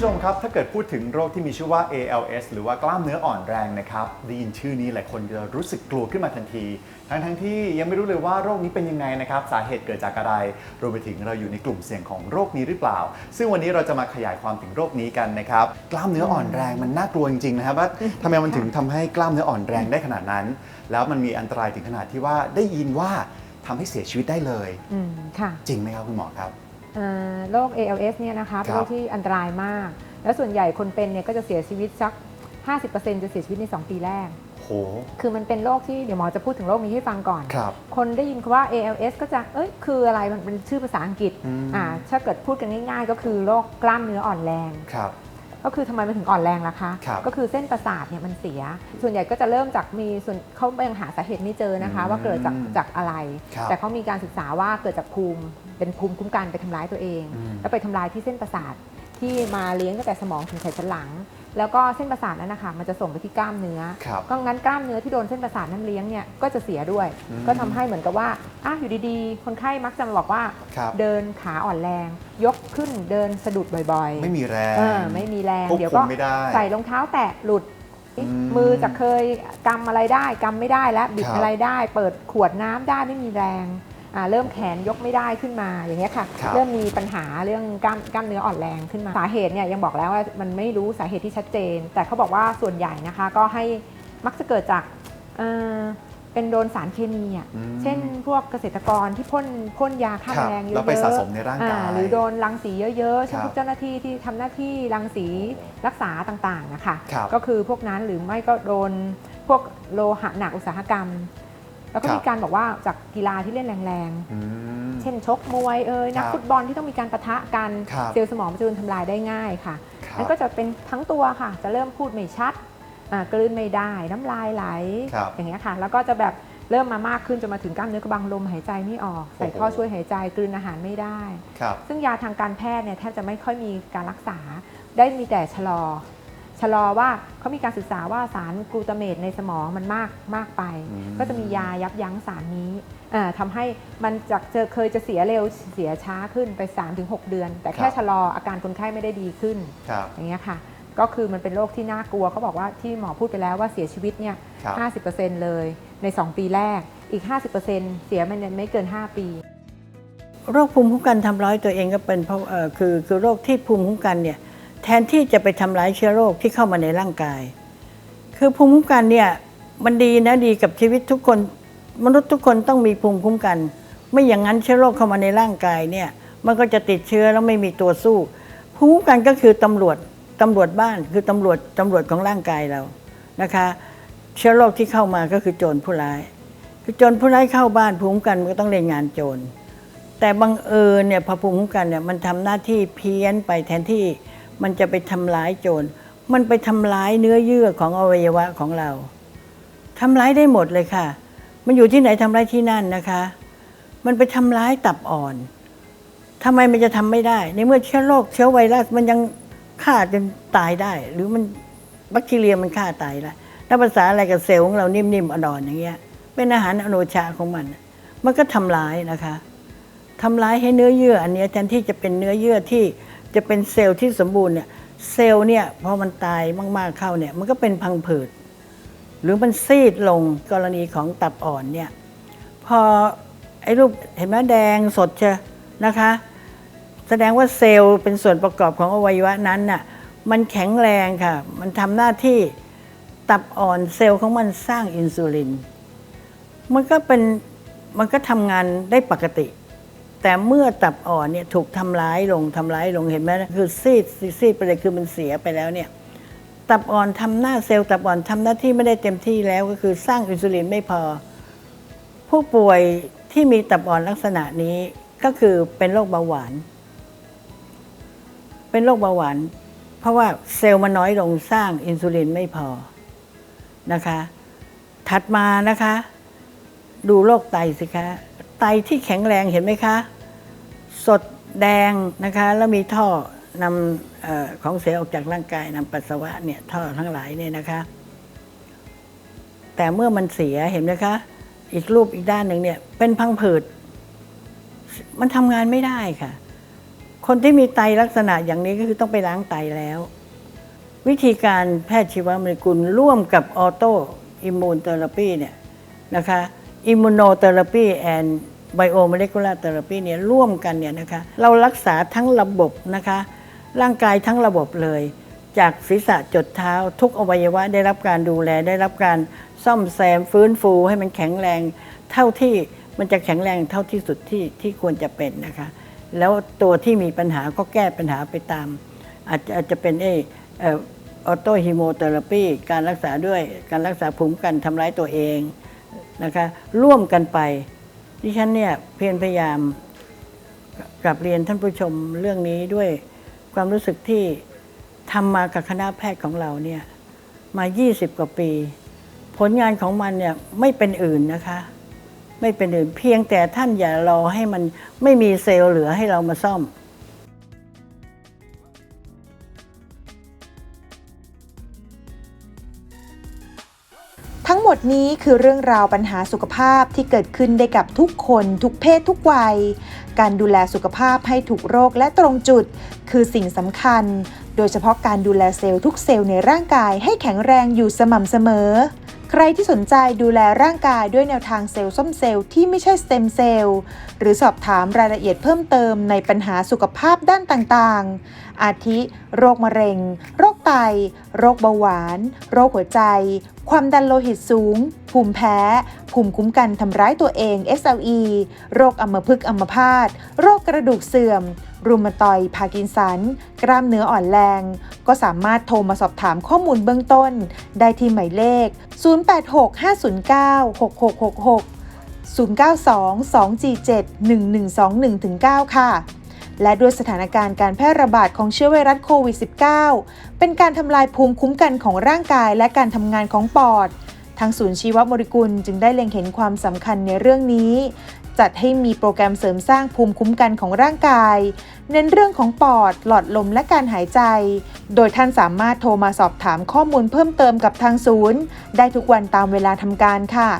ผู้ชมครับ ถ้าเกิดพูดถึงโรคที่มีชื่อว่า ALS หรือว่ากล้ามเนื้ออ่อนแรงนะครับได้ยินชื่อนี้หลายคนจะรู้สึกกลัวขึ้นมาทันที ทั้งทั้งๆที่ยังไม่รู้เลยว่าโรคนี้เป็นยังไงนะครับ สาเหตุเกิดจากอะไร รวมไปถึงเราอยู่ในกลุ่มเสี่ยงของโรคนี้หรือเปล่า ซึ่งวันนี้เราจะมาขยายความถึงโรคนี้กันนะครับ กล้ามเนื้ออ่อนแรงมันน่ากลัวจริงๆนะครับว่าทำไมมันถึงทำให้กล้ามเนื้ออ่อนแรงได้ขนาดนั้น แล้วมันมีอันตรายถึงขนาดที่ว่าได้ยินว่าทำให้เสียชีวิตได้เลยอืมค่ะจริงไหมครับคุณหมอครับเอ่อ โรค ALS เนี่ยนะคะเป็นครัโรบคที่อันตรายมาก แล้วส่วนใหญ่คนเป็นเนี่ยก็จะเสียชีวิตสัก 50%จะเสียชีวิตใน 2 ปีแรกโหคือมันเป็นโรคที่เดี๋ยวหมอจะพูดถึงโรคนี้ให้ฟังก่อนครับคนได้ยินคำว่า ALS ก็จะ เอ้ย คืออะไร มันเป็นชื่อภาษาอังกฤษอืมอ่า ถ้าเกิดพูดกันง่ายๆ ก็คือโรคกล้ามเนื้ออ่อนแรงครับ ก็คือทำไมมันถึงอ่อนแรงล่ะคะ ครับก็คือเส้นประสาทเนี่ยมันเสีย ส่วนใหญ่ก็จะเริ่มจากมีส่วนเขายังหาสาเหตุไม่เจอนะคะอืมว่าเกิดจากจากอะไร ครับแต่เขามีการศึกษาว่าเกิดจากภูมิเป็นภูมิคุ้มกันไปทำร้ายตัวเอง อืมแล้วไปทำลายที่เส้นประสาท ที่มาเลี้ยงตั้งแต่สมองถึงไขสันหลัง แล้วก็เส้นประสาทนั้นนะคะมันจะส่งไปที่กล้ามเนื้อครับก็งั้นกล้ามเนื้อที่โดนเส้นประสาทนั้นเลี้ยงเนี่ยก็จะเสียด้วย อืมก็ทำให้เหมือนกับว่าอะอยู่ดีๆ คนไข้มักจะมาบอกว่า ครับ เดินขาอ่อนแรง ยกขึ้นเดินสะดุดบ่อยๆ ไม่มีแรงเออไม่มีแรงควบเดี๋ยวคุก็มไม่ได้ ใส่รองเท้าแตะหลุดอืมมือจากเคยกำอะไรได้กำไม่ได้แล้วบิดครับอะไรได้ เปิดขวดน้ำได้ไม่มีแรงอ่า เริ่มแขนยกไม่ได้ขึ้นมาอย่างเงี้ยค่ะครับเริ่มมีปัญหาเรื่องกล้ามกล้ามเนื้ออ่อนแรงขึ้นมาสาเหตุเนี่ยยังบอกแล้วว่ามันไม่รู้สาเหตุที่ชัดเจน แต่เขาบอกว่าส่วนใหญ่นะคะก็ให้มักจะเกิดจากเอ่อเป็นโดนสารเคมีอะอืมเช่นพวกเกษตรกรที่พ่นพ่นยาฆ่าครัแมบลงเยอะๆแล้วไปสะสมในร่างกายอ่หรือโดนรังสีเยอะๆเช่นครับพวกเจ้าหน้าที่ที่ทำหน้าที่รังสีรักษาต่างๆนะคะครับก็คือพวกนั้นหรือไม่ก็โดนพวกโลหะหนักอุตสาหกรรม แล้วก็ครับมีการบอกว่าจากกีฬาที่เล่นแรงอืมๆเช่นชกมวยเอ่ยนักครับฟุตบอลที่ต้องมีการปะทะกันครับเซลล์สมองมันจะโดนทำลายได้ง่ายค่ะครับนั่นก็จะเป็นทั้งตัวค่ะ จะเริ่มพูดไม่ชัดอ่ากลืนไม่ได้ น้ำลายไหลครับอย่างเงี้ยค่ะ แล้วก็จะแบบเริ่มมามากขึ้นจนมาถึงกล้ามเนื้อกระบังลมหายใจไม่ออก ใส่โอ้โหท่อช่วยหายใจกลืนอาหารไม่ได้ครับซึ่งยาทางการแพทย์เนี่ยแทบจะไม่ค่อยมีการรักษาได้มีแต่ชะลอ ชะลอว่าเขามีการศึกษาว่าสารกลูตาเมตในสมองมันมากมากไป อืม ก็จะมียายับยั้งสารนี้อ่าทำให้มันจากเจอเคยจะเสียเร็วเสียช้าขึ้นไป 3-6 เดือน แต่แค่ชะลออาการคนไข้ไม่ได้ดีขึ้น ครับ อย่างเงี้ยค่ะ ก็คือมันเป็นโรคที่น่ากลัวเขาบอกว่าที่หมอพูดไปแล้วว่าเสียชีวิตเนี่ย ครับ 50%เลยใน 2 ปีแรก อีก 50%เสียมันไม่เกิน 5 ปี โรคภูมิคุ้มกันทำร้ายตัวเองก็เป็นเพราะเอ่อคือคือโรคที่ภูมิคุ้มกันเนี่ย แทนที่จะไปทำร้ายเชื้อโรคที่เข้ามาในร่างกาย คือภูมิคุ้มกันเนี่ยมันดีนะดีกับชีวิตทุกคน มนุษย์ทุกคนต้องมีภูมิคุ้มกัน ไม่อย่างนั้นเชื้อโรคเข้ามาในร่างกายเนี่ยมันก็จะติดเชื้อแล้วไม่มีตัวสู้ ภูมิคุ้มกันก็คือตำรวจตำรวจบ้านคือตำรวจตำรวจของร่างกายเรานะคะ เชื้อโรคที่เข้ามาก็คือโจรผู้ร้าย คือโจรผู้ร้ายเข้าบ้านภูมิคุ้มกันมันก็ต้องเล่นงานโจรแต่บังเอิญเนี่ยพอภูมิคุ้มกันเนี่ยมันทำหน้าที่เพี้ยนไปแทนที่ มันจะไปทำร้ายโจร มันไปทำร้ายเนื้อเยื่อของอวัยวะของเราทำร้ายได้หมดเลยค่ะ มันอยู่ที่ไหนทำร้ายที่นั่นนะคะ มันไปทำร้ายตับอ่อนทำไมมันจะทำไม่ได้ ในเมื่อเชื้อโรคเชื้อไวรัสมันยังฆ่าจนตายได้ หรือมันแบคทีเรียมันฆ่าตายแล้วแล้วภาษาอะไรกับเซลล์ของเรานิ่มๆอ่อนๆอย่างเงี้ย เป็นอาหารอโนชาของมัน มันก็ทำร้ายนะคะทำร้ายให้เนื้อเยื่อ อันนี้แทนที่จะเป็นเนื้อเยื่อที่ จะเป็นเซลล์ที่สมบูรณ์เนี่ยเซลล์เนี่ยพอมันตายมากๆเข้าเนี่ยมันก็เป็นพังผืด หรือมันซีดลงกรณีของตับอ่อนเนี่ยพอไอ้รูปเห็นไหมแดงสดเชนะคะ แสดงว่าเซลล์เป็นส่วนประกอบของอวัยวะนั้นน่ะมันแข็งแรงค่ะ มันทำหน้าที่ตับอ่อนเซลล์ของมันสร้างอินซูลิน มันก็เป็นมันก็ทำงานได้ปกติ แต่เมื่อตับอ่อนเนี่ยถูกทำร้ายลงทำร้ายลงเห็นไหมคือซีดซีดไปเลยคือมันเสียไปแล้วเนี่ยตับอ่อนทำหน้าเซลล์ตับอ่อนทำหน้าที่ไม่ได้เต็มที่แล้วก็คือสร้างอินซูลินไม่พอ ผู้ป่วยที่มีตับอ่อนลักษณะนี้ก็คือเป็นโรคเบาหวาน เป็นโรคเบาหวาน เพราะว่าเซลล์มันน้อยลงสร้างอินซูลินไม่พอนะคะ ถัดมานะคะ ดูโรคไตสิคะ ไตที่แข็งแรงเห็นไหมคะ สดแดงนะคะแล้วมีท่อนำออของเสียออกจากร่างกายนำปัสสาวะเนี่ยท่อทั้งหลายเนี่ยนะคะ แต่เมื่อมันเสียเห็นไหมคะ อีกรูปอีกด้านหนึ่งเนี่ยเป็นพังผืดมันทำงานไม่ได้ค่ะ คนที่มีไตลักษณะอย่างนี้ก็คือต้องไปล้างไตแล้ว วิธีการแพทย์ชีวโมเลกุลร่วมกับออโตอิมมูนเทอราปีเนี่ยนะคะ อิมมูโนเทอราปีแอนไบโอโมเลกุลาร์เทอราปีเนี่ยร่วมกันเนี่ยนะคะเรารักษาทั้งระบบนะคะ ร่างกายทั้งระบบเลย จากศีรษะจดเท้าทุกอวัยวะได้รับการดูแลได้รับการซ่อมแซมฟื้นฟูให้มันแข็งแรง เท่าที่มันจะแข็งแรงเท่าที่สุดที่ที่ควรจะเป็นนะคะ แล้วตัวที่มีปัญหาก็แก้ปัญหาไปตาม อาจจะอาจจะเป็นเออออโตฮิโมเทอราปีการรักษาด้วยการรักษาภูมิกันทำร้ายตัวเอง นะคะร่วมกันไป ดิฉันเนี่ยเพียรพยายามกลับเรียนท่านผู้ชมเรื่องนี้ด้วยความรู้สึกที่ทำมากับคณะแพทย์ของเราเนี่ยมา 20 กว่าปี ผลงานของมันเนี่ยไม่เป็นอื่นนะคะ ไม่เป็นอื่นเพียงแต่ท่านอย่ารอให้มันไม่มีเซลล์เหลือให้เรามาซ่อม มดนี้คือเรื่องราวปัญหาสุขภาพที่เกิดขึ้นได้กับทุกคนทุกเพศทุกวัย การดูแลสุขภาพให้ถูกโรคและตรงจุด คือสิ่งสำคัญ โดยเฉพาะการดูแลเซลล์ทุกเซลล์ในร่างกายให้แข็งแรงอยู่สม่ำเสมอ ใครที่สนใจดูแลร่างกายด้วยแนวทางเซลล์ส้มเซลล์ที่ไม่ใช่สเต็มเซลล์หรือสอบถามรายละเอียดเพิ่มเติมในปัญหาสุขภาพด้านต่างๆ อาทิ โรคมะเร็ง โรคไต โรคเบาหวาน โรคหัวใจ ความดันโลหิตสูง ภูมิแพ้ ภูมิคุ้มกันทำร้ายตัวเอง SLE โรคอัมพฤกษ์อัมพาต โรคกระดูกเสื่อม รูมาตอย์พาร์กินสัน กล้ามเนื้ออ่อนแรง ก็สามารถโทรมาสอบถามข้อมูลเบื้องต้น ได้ที่หมายเลข 086-509-6666 092-247-1121-9 ค่ะ และด้วยสถานการณ์การแพร่ระบาดของเชื้อไวรัสโควิด -19 เป็นการทำลายภูมิคุ้มกันของร่างกายและการทำงานของปอดทางศูนย์ชีวโมเลกุลจึงได้เล็งเห็นความสำคัญในเรื่องนี้จัดให้มีโปรแกรมเสริมสร้างภูมิคุ้มกันของร่างกาย เน้นเรื่องของปอด หลอดลมและการหายใจ โดยท่านสามารถโทรมาสอบถามข้อมูลเพิ่มเติมกับทางศูนย์ ได้ทุกวันตามเวลาทำการค่ะ